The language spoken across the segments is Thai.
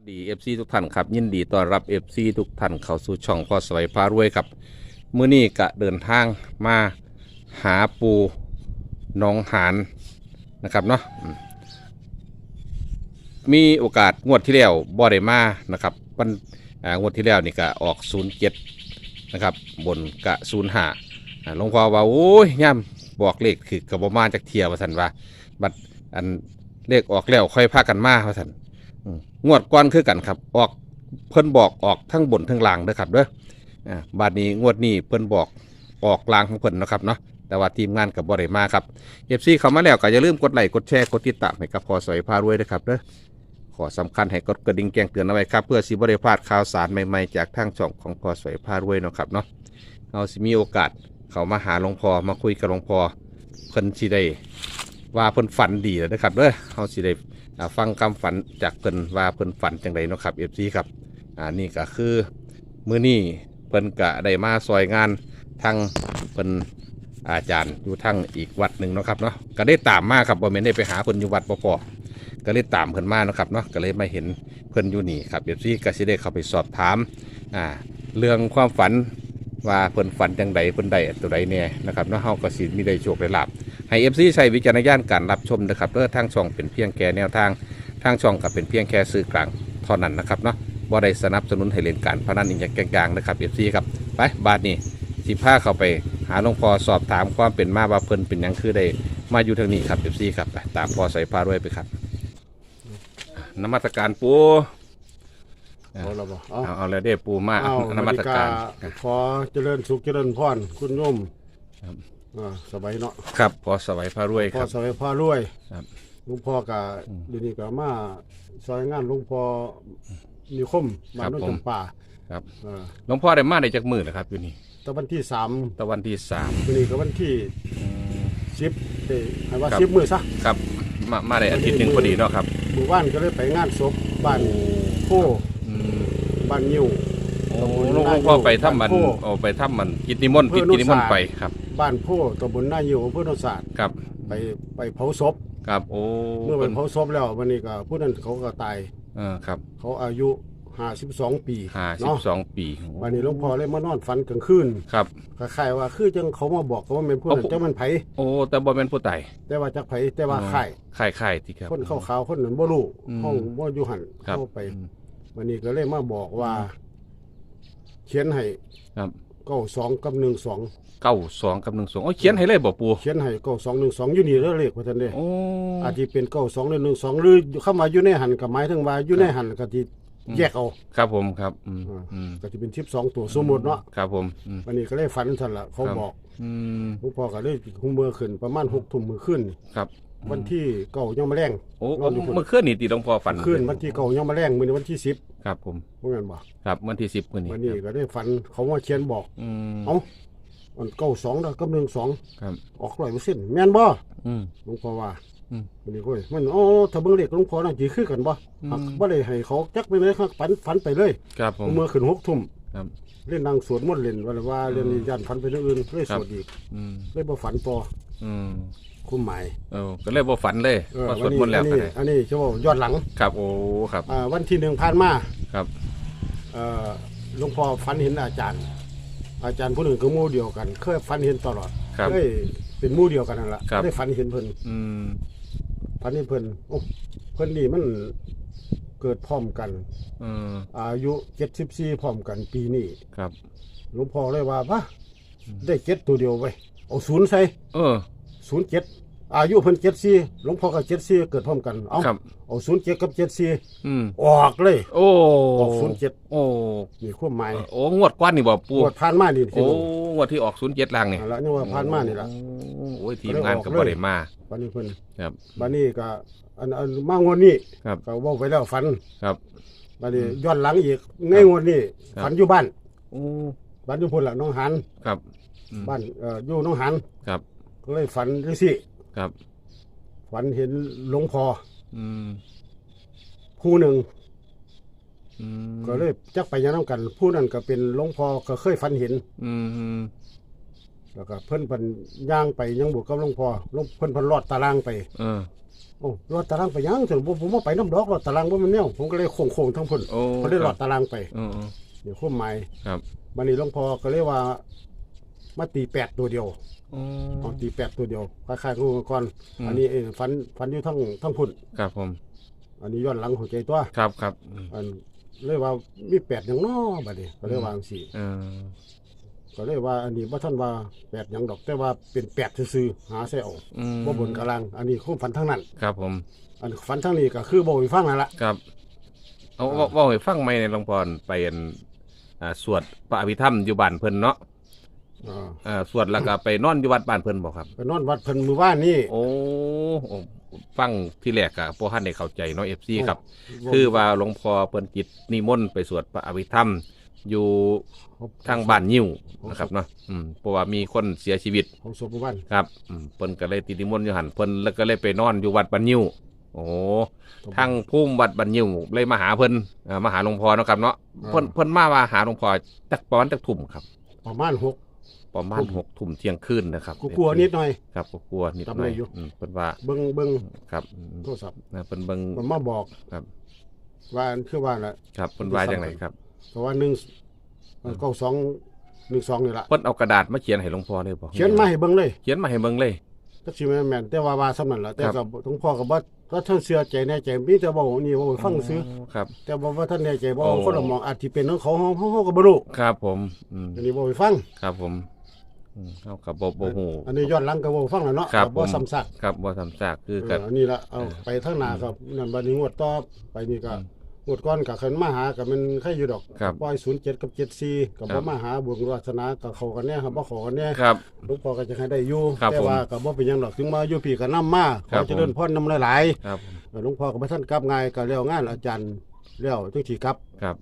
สวัสดีทุกท่านครับ ยินดีต้อนรับ FC ทุกท่านเข้าสู่ช่องพ่อสวัยพารวยครับมื้อนี้กะเดินทางมาหาปูหน้องหานนะครับเนาะอืมมีโอกาสงวดที่แล้วบ่ได้มานะครับวันอ่างวดที่แล้วนี่ก็ออก 07นะครับบนกะ05อ่าหลวงพ่อว่าโอ้ยย่ำบอกเลขคือกระบมาจากเทียว่าสันว่าบัดอันเลขออกแล้วค่อยพากันมาว่าสัน งวดก้อนคือกันครับ ออกเพิ่นบอกออกทั้งบนทั้งล่างเด้อครับเด้ออ่าบาดนี้งวดนี้เพิ่นบอกออกล่างของเพิ่นนะครับเนาะแต่ว่าทีมงานกับบ่ได้มาครับ FC เข้ามาแล้วก็อย่าลืมกดไลค์กดแชร์กดติดตามให้กับพอสวยพารวยด้วยครับเด้อขอสำคัญให้กดกระดิ่งแจ้งเตือนเอาไว้ครับ เพื่อสิบ่ได้พลาดข่าวสารใหม่ๆจากทางช่องของพอสวยพารวยนะครับเนาะเอาสิมีโอกาสเขามาหาหลวงพ่อมาคุยกับหลวงพ่อเพิ่นสิได้ว่าเพิ่นฝันดีแล้วนะครับเด้อเฮาสิได้ ฟังคำฝันจากเพิ่นว่าเพิ่นฝันจังไดเนาะครับเอฟซีครับอ่านี่ก็คือมื้อนี้เพิ่นกะได้มาซอยงานทางเพิ่นอาจารย์อยู่ทางอีกวัดหนึ่งเนาะครับเนาะก็ได้ตามมาครับบ่แม่นได้ไปหาเพิ่นอยู่วัดบ่พอก็เลยตามเพิ่นมาเนาะครับเนาะก็เลยมาเห็นเพิ่นอยู่นี่ครับเอฟซีก็สิได้เข้าไปสอบถามอ่าเรื่องความฝันว่าเพิ่นฝันจังใดเพิ่นได้ตัวใดแน่นะครับเนาะเฮาก็สิมีได้โชคได้ลาภ ให้เอฟซีใช้วิจารณญาณการรับชมนะครับเพื่อทางช่องเป็นเพียงแค่แนวทางทางช่องกับเป็นเพียงแค่สื่อกลางเท่านั้นนะครับเนาะบ่ได้สนับสนุนให้เล่นการพนันอีกอย่างแกงๆนะครับเอฟซีครับไปบาทนี้สิพาเข้าไปหาหลวงพ่อสอบถามความเป็นมาว่าเพิ่นเป็นหยังคือได้มาอยู่ทางนี้ครับเอฟซีครับไปตามพ่อใส่พาด้วยไปครับนมัสการปูเอาละบ่เอาเอาเอาแล้วเด้ปูมาเอานมัสการ ขอเจริญสุขเจริญพรคุณโยมครับ อ่าสบายเนาะครับพอสวัยพารวยพ่คอรับ สบายพ่อรวยครับ หลุงพ่อกะเดี๋ยวนี้ก็มาซอยงานหลุงพ่อนิคมบ้านโนนจำป่าครับอ่าหลวงพ่อได้มาได้จากมือนะครับอยู่นี่แตะวันที่สามตะวันที่สามเดี๋ยวนี้ก็วันที่สิบเอ้ยให้ว่าครับ สิบมือซะ ครับมามาได้อาทิตย์หนึ่งพอดีเนาะครับหมู่บ้านก็เลยไปงานศพบ้านโพอืมบ้านยิ้วโอ้ตำบลหลวงนาพ่ออยู่ไปถ้ำมันบ้านโพเอาไปถ้ำมันกิจนิมนต์เพื่กิอจนิมนต์นุสาไปครับ บ้านโพตำบลนายิ้วอำเภอโนนศาสตร์ครับไปไปเผาศพครับโอ้เมื่อไปเผาศพแล้ววันนี้ก็ผู้นั้นเขาก็ตาย เออครับเขาอายุห้าสิบสองปีห้าสิบเนาะสองปีวันนี้หลวงพ่อเลยมานอนฝันกลางคืนครับ คล้ายๆว่าคือจังเขามาบอกว่าเป็นผู้นั้นเอาเจ้ามันไผโอ้แต่บ่เป็นผู้ตายแต่ว่าจักไผแต่ว่าไข่ข่ายข่ายที่ครับ คนขาวๆคนนั้นบ่รู้อืม ห้องบ่อยู่หันครับเข้าไป อืมวันนี้ก็เลยมาบอกว่า เขียนให้ครับ เก้าสองกับหนึ่งสองเก้าสองกับหนึ่งสองโอ้เขียนให้เลยบ่ปูเขียนให้เก้าสองหนึ่งสองอยู่นี่แล้วเลขว่าท่านเด้โอ้อาจจะเป็นเก้าสองหรือหนึ่งสองหรือเข้ามาอยู่ในหันกับหมายถึงว่าอยู่ในหันก็ที่แยกเอาครับผมครับอืมอ่าอืมก็จะเป็นสิบสองตัวสมมติเนาะครับผมอืมวันนี้ก็เลยฝันท่านละเขาครับบอกอืมหลวงพ่อก็เลยคุมเมื่อขึ้นประมาณหกทุ่มมือขึ้นนี่ครับ วันที่เก่ายังมาแรงโอ้นอนอยู่พุ่นเมื่อคืนนี่ตีหลวงพ่อฝัน ขึ้นวันที่เก่ายังมาแรงมือในวันที่สิบ ครับผมเพราะงั้นบอกครับวันที่สิบมื้อนี้วันนี้ก็ได้ฝันเขาว่าเขียนบอกอืมเอ้าอันเก้าสองแล้วก็หนึ่งสองครับออกร้อยเปอร์เซ็นต์แม่นบ่อืมหลวงพ่อว่าอืมวันนี้ก็เลยมันโอ้ถ้าเบิ่งเลขหลวงพ่อน่ะจีคือกันบ่อืมหักบ่ได้ให้เขาจักไปเลยครับฝันฝันไปเลยครับผมเมื่อขึ้นหกทุ่มครับเล่นนางสวดมนต์เล่นว่าว่าเล่นยันฝันไปเรื่องอื่นเลยครัสบวดอีกอืมเลยบ่ฝันต่ออืม คุ้มหมายเออก็เลยบ่ฝันเลยเออพอสวัวดมนต์แล้วอันก็นี้ได้อันนี้เฉพาะย้อนหลังครับโอ้ครับอ่าวันที่หนึ่งผ่านมาครับเอ่อหลวงพ่อฝันเห็นอาจารย์ อาจารย์ผู้หนึ่งก็หมู่เดียวกัน เคยฝันเห็นตลอดครับ เคยเป็นหมู่เดียวกันนั่นแหละครับ ได้ฝันเห็นเพิ่นอืมฝันเห็นเพิ่นโอ้เพิ่นนี่มันเกิดพร้อมกันเอออายุ74พร้อมกันปีนี้ครับ หลวงพ่อเลยว่าปะได้เจ็ดตัวเดียวไว้เอาศูนย์ใส่เออ ศูนย์เจ็ดอายุเพิ่น74หลวงพ่อก็74เกิดพร้อมกัน เอาครับ เอาศูนย์เจ็ดกับ74อืมออกเลย โอ้ออกศูนย์เจ็ดโอ้นี่ความหมายโอ้งวดกว้านนี่บ่ปูปวดผ่านมานี่โอ้งวดที่ออกศูนย์เจ็ดล่างนี่นั่นละนี่ว่าผ่านมานี่ละ โอ้ยทีมงานก็บ่ได้มาบันนี้เพิ่นครับ บันนี้ก็อันอันมางวดนี้ครับ ก็เว้าไปแล้วฝันครับ บันนี้ย้อนหลังอีกในงวดนี้ครับ ฝันอยู่บ้านโอ้บ้านอยู่พุ่นละน้องหันครับอืมบ้านเอ่ออยู่น้องหันครับก็ เลยฝันจังซี่ครับ ฝันเห็นหลวงพ่ออืมผู้หนึ่งอืมก็เลยจักไปยังนํกัน ผู้นั้นก็เป็นหลวงพ่อก็เคยฝันเห็น อืมแล้วก็เพิ่นเพิ่นย่างไปยังบุกกับหลวงพ่อหลวงเพิ่นเพิ่นรอดตารางไปเออ โอ้รอดตารางไปยังถึงผมผมว่าไปน้ำดอกรอดตารางว่ามันแนวผมก็เลยโค้งๆทั้งพุ่นโอ้เขาได้รอดตารางไปอืมอืมเดี๋ยวคุ้มหมายครับ บันนี้หลวงพ่อก็เลยว่า มาตีแปดตัวเดียวอืม เอาตีแปดตัวเดียวคล้ายๆกับก่อนอืม อันนี้เอ้ยฟันฟันอยู่ทั้งทั้งพุ่น ครับผมอันนี้ย้อนหลังหัวใจตัว ครับครับอืมอันเลยว่ามีแปดอย่างน้อบัดนี้ก็เลยวาจั่งสี่เออก็เลยว่าอันนี้ว่าท่านว่าแปดอย่างดอก แต่ว่าเป็นแปดซื่อๆหาใส่เอาอืมบ่บนกลางอันนี้คุ้มฟันทั้งนั้น ครับผมอันฟันทั้งนี้ก็คือบ่ไปฟังนั่นละ ครับเอาเว้าเว่าให้ฟังไหมในหลวงพ่อไปอันอ่าสวดพระอภิธรรมอยู่บ้านเพิ่นเนาะ อ่าอ่าสวดแล้วก็ไปนอนอยู่วัดบ้านเพิ่นบ่ครับ ไปนอนวัดเพิ่นมื้อว่านนี่ โอ้โอ้ฟังที่แรกอะบ่ทันได้เข้าใจเนาะ FC ครับบ่คือว่าหลวงพ่อเพิ่นจิตนิมนต์ไปสวดพระอภิธรรม อยู่ทางบ้านยิ้วนะครับเนาะอืมเพราะว่ามีคนเสียชีวิตของศพมื้อว่านครับอืมเพิ่นก็เลยติดนิมนต์อยู่หันเพิ่นแล้วก็เลยไปนอนอยู่วัดบ้านยิ้วโอ้ทางภูมิวัดบ้านยิ้วเลยมาหาเพิ่นอ่ามาหาหลวงพ่อเนาะครับเนาะเพิ่นเพิ่นมาว่าหาหลวงพ่อจักประมาณจักทุ่มครับ ประมาณหก ประมาณทุ่มหกทุ่มเที่ยงคืนนะครับกูกลัวนิดหน่อยครับก็กลัวนิดหจำน่ได้อยอยู่อืมเพิ่นว่าเบิ่งเบิ่งครับอืมโทรศัพท์นะเพิ่นเบิ่งมันมาบอกครับว่าอันคือว่าน่ะครับเพิ่นว่าจังไดครับเพราะว่าหนึ่งเก้าสองหนึ่งสองนี่ละเพิ่นเอากระดาษมาเขียนให้หลวงพ่อเลยบ่เขียนมาให้เบิ่งเลย เขียนมาให้เบิ่งเลยก็สิแม่นแม่นแต่ว่าว่าสำนั้นล่ะแต่ครักับบหลวงพ่อก็บ่ก็ท่านเชื่อใจแน่ใจมีแต่บอกนี่ว่าฟังซื้อครับ แต่บ่ว่าท่านแน่ใจบ่โอ้คนละมองอาจสิเป็นของเขาเฮาเฮาเฮาก็บ่รู้ครับผมอืมอันนี้บ่ไปฟังครับผม อืมเอากับบ่บ่ฮู้ อันนี้ย้อนหลังก็บ่ฟังแล้วเนาะครับก็บ่ผมซ้ำซากครับบ่ซ้ำซากคือเอกัอบอันนี้ละเอาไปทางหน้าครับนั่นบัดนี้งวดต่อไปนี่ก็อืมงวดก่อนก็ขึ้นมาหาก็มันใครอยู่ดอกครับปล่อย07กับ74ก็ครับ่บ มาหาบุญวาสนาก็เข้ากันแน่ครับบ่เข้ากันแน่ ครับ หลวงพ่อก็จะให้ได้อยู่ครับแต่ว่าก็บ่เป็นหยังดอกถึงมาอยู่พี่ก็นำมาขครัอบเจริญผมพรนำหลายครับๆหลวงพ่อก็บ่ทันกลับง่ายก็แล้วงานอาจารย์แล้วจังสิกลับครับ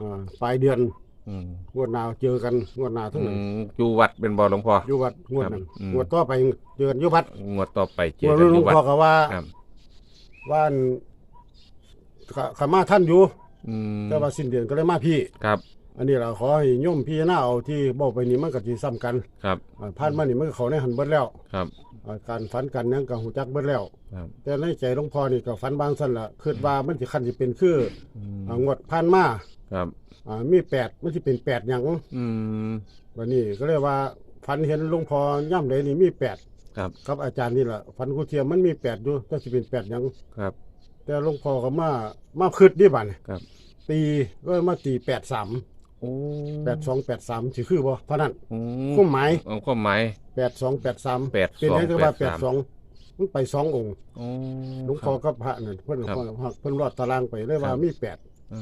อ่าปลายเดือน อืมงวดหน้าเจอกันงวดหน้าทั้งอืนั้นมอยู่วัดเป็นบ่หลวงพ่อ อยู่วัดงวดนั้นครับอืม งวดต่อไปเจอกันอยู่วัดงวดต่อไปเจงอวดกันหอลวยู่งวัดพ่อก็ว่าครับว่าอันก็ก็มาท่านอยู่อืมแต่ว่าสิ้นเดือนก็เลยมาพี่ ครับอันนี้เราขอให้โยมพี่น้าเอาที่บอกไปนี่มันก็สิซ้ำกันครับอ่าผ่านมานี่มันก็เขาในหันเบิดแล้วครับอ่าการฝันกันหยังก็หูจักเบิดแล้ว ครับแต่ในใจหลวงพ่อนี่ก็ฝันบางสั้นละคิดว่ามันสิคันสิเป็นคืออืมอ่างวดผ่านมาครับ อ่ามีแปดมันสิเป็นแปดหยังอืมวันนี้ก็เลยว่าฝันเห็นหลวงพ่อย่ำใดนี่มีแปดครับครับอาจารย์นี่แหละฝันกูเทียมมันมีแปดอยู่แต่สิเป็นแปดหยังครับแต่หลวงพ่อก็มามาคิดดิบัดนครับ ตีก็มาตีแปดสามโอ้แปดสองแปดสามสิคือบ่เท่านั้นอืคุ้มหมายเอาความหมาย แปดสองแปดสามแปดเป็นสองให้ก็ว่าแปแปดดสามสองมันไปสององค์โอ้หลวงพ่อกับพระนั่นเพิ่นครับเพิ่นเพิ่นรอดตารางไปเลยว่าครับ มีแปด อื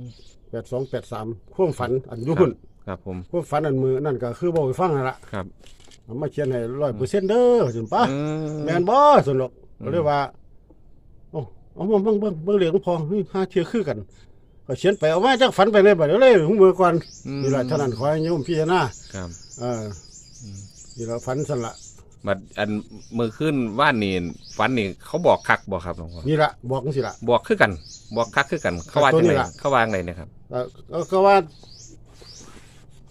ม แปดสองแปดสามความฝันอันอยุพุ่นครับผมความฝันอันมือนั่นก็คือบอกให้ฟังนั่นละครับ เอามาเขียนให้ร้อยเปอร์เซ็นต์เด้อสิป้าอืแม่นบ่สนุกอืมก็เลยว่าโอ้เอามาเบิ่งเบิ่งเบิ่งเหลียงพอเฮ้ยห้าเทียคือกัน ก็เขียนไปเอามาจากฝันไปเลยบัดเดี๋ยวเลยหูมือก่อนอืมนี่ล่ะเท่านั้นขอให้โยมพิจารณา ครับ เออนี่ล่ะฝันสั่นละ บัดอันมือขึ้นว่านนี่ฝันนี่เขาบอกคักบอกครับหลวงพ่อนี่ล่ะบอกจังซี่ล่ะบอกคือกัน บอกคักคือกัน เขาว่าตัวจังนี้ไงล่ะ เขาว่าจังไงนะครับเอ่อก็ก็ว่า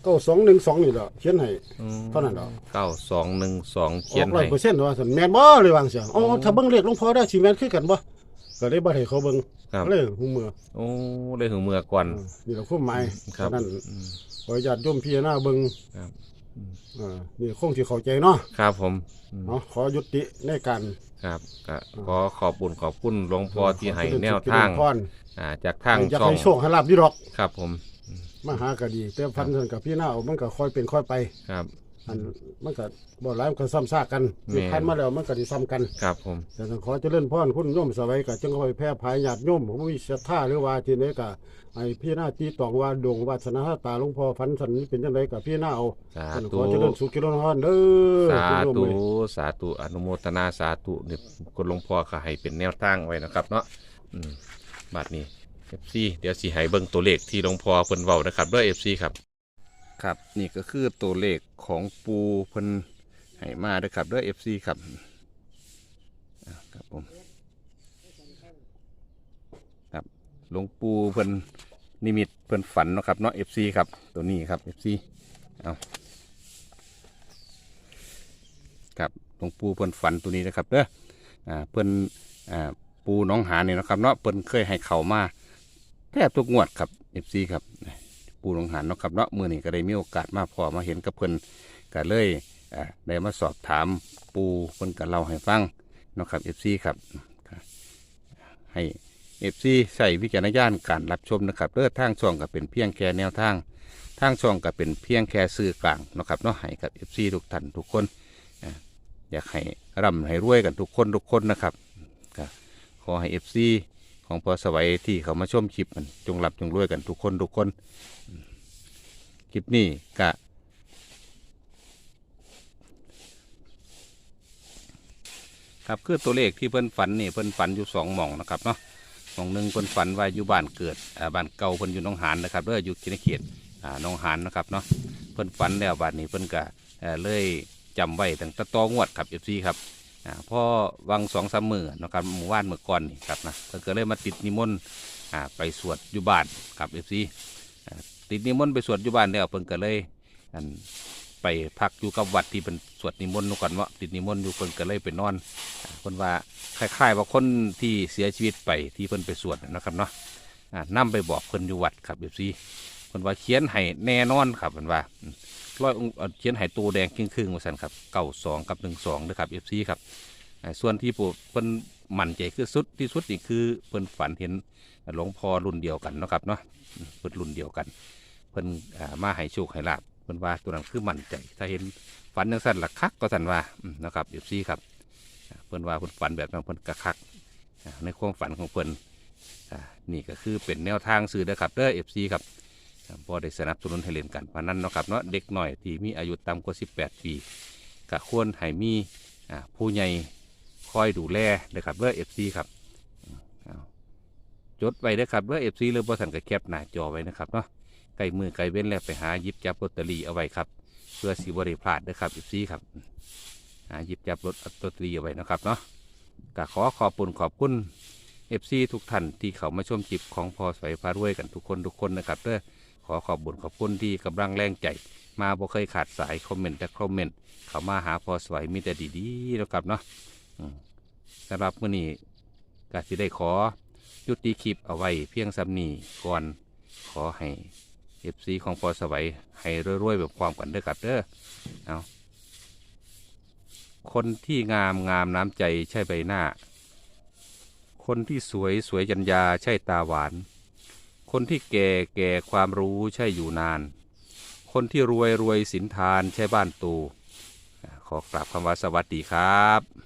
ก็สองหนึ่งสองนี่แหละเขียนให้อืมเท่านั้นเหรอเก้าสองหนึ่งสองอเขียอนกร้อให้ยเปอร์เซ็นต์ว่าซั่นแม่นบ่เลยวางเสียอ๋อถ้าเบิ่งเลขหลวงพ่อได้สิแม่นคือกันบ่ก็เลยบ่ให้เขาเบิ่งครับเลยหูมือโอ้เลยถึงเมื่อก่อนเออนี่ล่ะความหมายครับ ฉะนั้นอืมขออนุญาตโยมพิจารณาเบิ่งครับเอ่านี่คงสิเข้าใจเนาะครับผมอืมเนาะขอยุติในการ ครับก็ขอขอบบุญขอบคุณหลวงพ่อที่ให้แนวขอทางเจริญพร อ่าจากทางอยากช่องให้โชคให้ลาบอยู่ดอกครับผมมาหาก็ดี แต่พันท่านกับพี่น้าเอามันก็ค่อยเป็นค่อยไป ครับ อันมันก็บ่หลายมันก็ซ้ำซากกันแม่นที่พันมาแล้วมันก็สิซ้ำกัน ครับผม แต่ต้องขอเจริญพรคุณโยมสวัยก็จึงค่อยแพร่ภายญาติโยมผมมีศรัทธาหรือว่าที่ไหนก็ให้พี่น้าตีตองว่าดวงวาสนาตาหลวงพ่อฝันสันนี้เป็นจังไดก็พี่น้าเอาสาท่านขธุอเจริญสุขเจริญพรเด้อสาคุณโยมธุเอ้ย สาธุอนุโมทนาสาธุนี่คุณหลวงพ่อก็ให้เป็นแนวทางไว้นะครับเนาะอืมบัดนี้ FC เดี๋ยวสิให้เบิ่งตัวเลขที่หลวงพ่อเพิ่นเว้านะครับด้วย FC ครับ ครับนี่ก็คือตัวเลขของปูเพิ่นให้มาด้อครับด้วย FC ครับครับผมครับหลวงปู่เพิ่นนิมิตเพิ่นฝันเนาะครับเนาะ FC ครับตัวนี้ครับ FC เอาครับหลวงปู่เพิ่นฝันตัวนี้นะครับเด้ออ่าเพิ่นอ่าปูน้องหานนี่นะครับเนาะเพิ่นเคยให้เขามาแทบทุกงวดครับ FC ครับ ปูหน้องหานเนาะครับเนาะมือนี้ก็ได้มีโอกาสมาพอมาเห็นกับเพิ่นก็เลยได้มาสอบถามปูเพิ่นก็เล่าให้ฟังเนาะครับ FC ครับให้ FC ใส่วิจารณญาณการรับชมนะครับเลือดทางช่องก็เป็นเพียงแค่แนวทางทางช่องก็เป็นเพียงแค่สื่อกลางเนาะครับเนาะให้กับ FC ทุกท่านทุกคนอยากให้ร่ำให้รวยกันทุกคนทุกคนนะครับขอให้ FC ของพอสวัยที่เขามาชมคลิปมันจงรับจงรวยกันทุกคนทุกคนคลิปนี้ก็ครับคือตัวเลขที่เพิ่นฝันนี่เพิ่นฝันอยู่สองหม่องนะครับเนาะหม่องหนึ่งเพิ่นฝันว่าอยู่บ้านเกิดอ่าบ้านเก่าเพิ่นอยู่หนองหานนะครับเด้ออยู่กินเขตอ่าน้องหานนะครับเนาะเพิ่นฝันแล้วบัดนี้เพิ่นก็เอ่อเลยจำไว้ตั้งแต่ตองวดครับเอฟซีครับ อ่าพอวังสองสามมือนะครับหมู่บ้านเมื่อก่อนนี่ครับนะเพิ่นก็เลยมาติดนิมนต์อ่าไปสวดอยู่บ้านครับเอฟซีติดนิมนต์ไปสวดอยู่บ้านแล้วเพิ่นก็เลยอันไปพักอยู่กับวัดที่เป็นสวดนิมนต์นู่นก่อนว่าติดนิมนต์อยู่เพิ่นก็เลยไปนอนอ่าเพิ่นว่าคล้ายๆว่าคนที่เสียชีวิตไปที่เพิ่นไปสวดนะครับเนาะอ่าไปบอกเพิ่นอยู่วัดครับเอฟซีเพิ่นว่าเขียนให้แน่นอนครับเพิ่นว่า ร้อยองค์เขียนให้ตัวแดงครึ่งๆว่าซั่นครับเก้าสองกับหนึ่งสองนะครับ FC ครับส่วนที่ปู่เพิ่นมั่นใจคือสุดที่สุดนี่คือเพิ่นฝันเห็นหลวงพ่อรุ่นเดียวกันนะครับเนาะเพิ่นรุ่นเดียวกัน เพิ่นมาให้โชคให้ลาบเพิ่นว่าตัวนั้นคือหมั่นใจถ้าเห็นฝันจังซั่นละคักก็ซั่นว่านะครับ FC ครับเพิ่นว่าเพิ่นฝันแบบนั้นเพิ่นกระคักในความฝันของเพิ่นนี่ก็คือเป็นแนวทางสื่อเด้อครับเด้อ FC ครับครับ พอได้สนับสนุนให้เล่นกันพนันเนาะครับเนาะเด็กหน่อยที่มีอายุต่ำกว่า 18 ปีก็ควรให้มีผู้ใหญ่คอยดูแลนะครับเพื่อเอฟซีครับจดไว้นะครับเพื่อเอฟซีหรือบริษัทก็แคปหน้าจอไว้นะครับเนาะไก่มือไก่เว้นแล้วไปหายิบจับลอตเตอรี่เอาไว้ครับเพื่อสิบริพลาดนะครับเอฟซีครับหาหยิบจับลอตเตอรี่เอาไว้นะครับเนาะก็ขอขอบคุณขอบคุณเอฟซีทุกท่านที่เขามาชมจิบของพอสวยพารวยกันทุกคนทุกคนนะครับเด้อ ขอขอบบุญขอบคุณที่กำลังแรงใจ มาบ่เคยขาดสายคอมเมนต์แต่คอมเมนต์เขามาหาพอสวยมีแต่ดีๆแล้วครับเนาะสำหรับมื้อนี้ก็สิได้ขอยุติคลิปเอาไว้เพียงสำนีก่อนขอให้เอฟซีของพอสวัยให้รวยๆแบบความกันเด้อครับเด้อเอาคนที่งามงามน้ำใจใช่ใบหน้า คนที่สวยสวยจัญญาใช่ตาหวาน คนที่แก่แก่ความรู้ใช่อยู่นาน คนที่รวยรวยสินทานใช่บ้านตูขอกราบคำว่าสวัสดีครับ